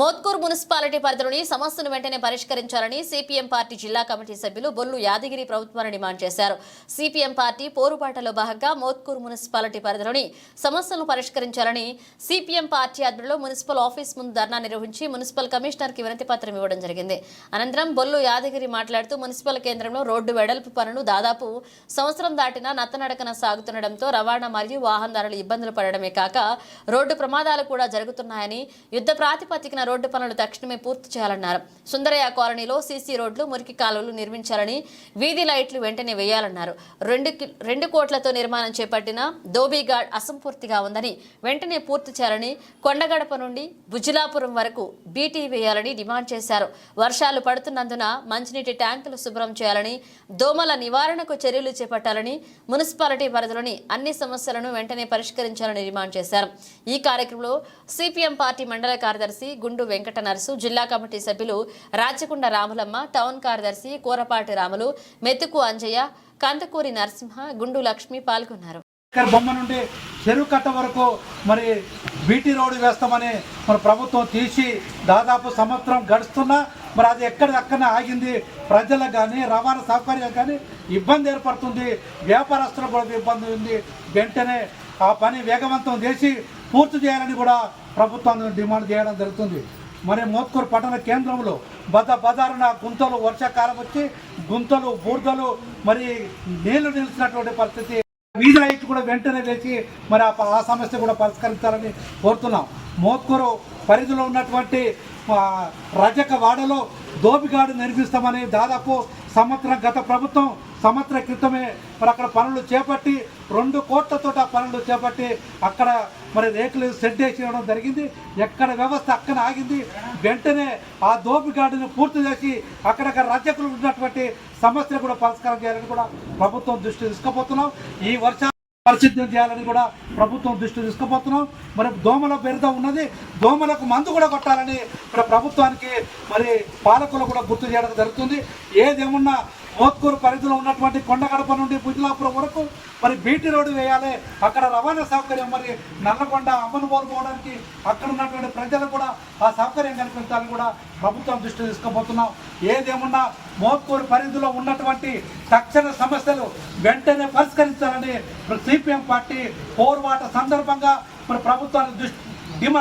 Mothkur municipality పరిధిలోని సమస్యను వెంటనే పరిష్కరించాలని సిపిఎం పార్టీ జిల్లా కమిటీ సభ్యులు బొల్లు యాదగిరి ప్రభుత్వాన్ని డిమాండ్ చేశారు. సిపిఎం పార్టీ పోరుబాటలో భాగంగా మోత్కూర్ మున్సిపాలిటీ పరిధిలోని సమస్యలను పరిష్కరించాలని సిపిఎం పార్టీ ఆధ్వర్యంలో మున్సిపల్ ఆఫీస్ ముందు ధర్నా నిర్వహించి మున్సిపల్ కమిషనర్కి వినతి పత్రం ఇవ్వడం జరిగింది. అనంతరం బొల్లు యాదగిరి మాట్లాడుతూ మున్సిపల్ కేంద్రంలో రోడ్డు వెడల్పు పనులు దాదాపు సంవత్సరం దాటినా నత్తనడకన సాగుతుండటంతో రవాణా మరియు వాహనదారులు ఇబ్బందులు పడడమే కాక రోడ్డు ప్రమాదాలు కూడా జరుగుతున్నాయని యుద్ధ ప్రాతిపదికన రోడ్డు పనులు తక్షణమే పూర్తి చేయాలన్నారు. సుందరయ్య కాలనీలో సీసీ రోడ్లు మురికి కాలువలు నిర్మించాలని వీధి లైట్లు వెంటనే వేయాలన్నారు. రెండు రెండు కోట్లతో నిర్మాణం చేపట్టిన దోబీఘాట్ అసంపూర్తిగా ఉందని వెంటనే పూర్తి చేయాలని కొండగడప నుండి బుజిలాపురం వరకు బీటీ వేయాలని డిమాండ్ చేశారు. వర్షాలు పడుతున్నందున మంచినీటి ట్యాంకులు శుభ్రం చేయాలని దోమల నివారణకు చర్యలు చేపట్టాలని మున్సిపాలిటీ పరిధిలోని అన్ని సమస్యలను వెంటనే పరిష్కరించాలని డిమాండ్ చేశారు. ఈ కార్యక్రమంలో సిపిఎం పార్టీ మండల కార్యదర్శి గుండె గుండు వెంకట నరసు జిల్లా కమిటీ సభ్యులు రాచకొండ రాములమ్మ టౌన్ కార్యదర్శి కూరపాటి రాములు మెతుకు అంజయ్య కందకూరి నరసింహ గుండు లక్ష్మి పాల్గొన్నారు. బొమ్మ నుండి చెరువు కట్ట వరకు మరి బీటీ రోడ్డు వేస్తామని మన ప్రభుత్వం తీసి దాదాపు సంవత్సరం గడుస్తున్నా మరి అది ఎక్కడిదక్కడనే ఆగింది ప్రజలకు కానీ రవాణా సౌకర్యం కానీ ఇబ్బంది ఏర్పడుతుంది వ్యాపారస్తులకు కూడా ఇబ్బంది ఉంది. వెంటనే ఆ పని వేగవంతం చేసి పూర్తి చేయాలని కూడా ప్రభుత్వాన్ని డిమాండ్ చేయడం జరుగుతుంది. మరి మోత్కూరు పట్టణ కేంద్రంలో బద బదారున గుంతలు వర్షాకాలం వచ్చి గుంతలు బూర్దలు మరి నీళ్ళు నిలిచినటువంటి పరిస్థితి. వీధి లైట్ కూడా వెంటనే వేసి మరి ఆ సమస్య కూడా పరిష్కరించాలని కోరుతున్నాం. మోత్కూరు పరిధిలో ఉన్నటువంటి రజక వాడలో దోపిగాడు నిర్మిస్తామని దాదాపు సంవత్సరం గత ప్రభుత్వం సంవత్సర క్రితమే మరి అక్కడ పనులు చేపట్టి రెండు కోట్లతో ఆ పనులు చేపట్టి అక్కడ మరి రేకులు సెట్ వేసి ఇవ్వడం జరిగింది. ఎక్కడ వ్యవస్థ అక్కడ ఆగింది. వెంటనే ఆ దోపిగాడిని పూర్తి చేసి అక్కడక్కడ రజకులు ఉన్నటువంటి సమస్యలు కూడా పరిష్కారం చేయాలని కూడా ప్రభుత్వం దృష్టి తీసుకుపోతున్నాం. ఈ వర్ష పరిశుద్ధం చేయాలని కూడా ప్రభుత్వం దృష్టి తీసుకుపోతున్నాం. మరి దోమల బెరద ఉన్నది. దోమలకు మందు కూడా కొట్టాలని ఇక్కడ ప్రభుత్వానికి మరి పాలకులు కూడా గుర్తు చేయడం జరుగుతుంది. ఏదేమున్నా మోత్కూరు పరిధిలో ఉన్నటువంటి కొండగడప నుండి బుజ్లాపురం వరకు మరి బీటీ రోడ్డు వేయాలి. అక్కడ రవాణా సౌకర్యం మరి నల్లకొండ అమ్మను పోవడానికి అక్కడ ఉన్నటువంటి ప్రజలు కూడా ఆ సౌకర్యం కల్పించాలని కూడా ప్రభుత్వం దృష్టి తీసుకుపోతున్నాం. ఏదేమున్నా మోత్కూరు పరిధిలో ఉన్నటువంటి తక్షణ సమస్యలు వెంటనే పరిష్కరించాలని సిపిఎం పార్టీ పోర్వాట సందర్భంగా మరి ప్రభుత్వానికి దృష్టి డిమాండ్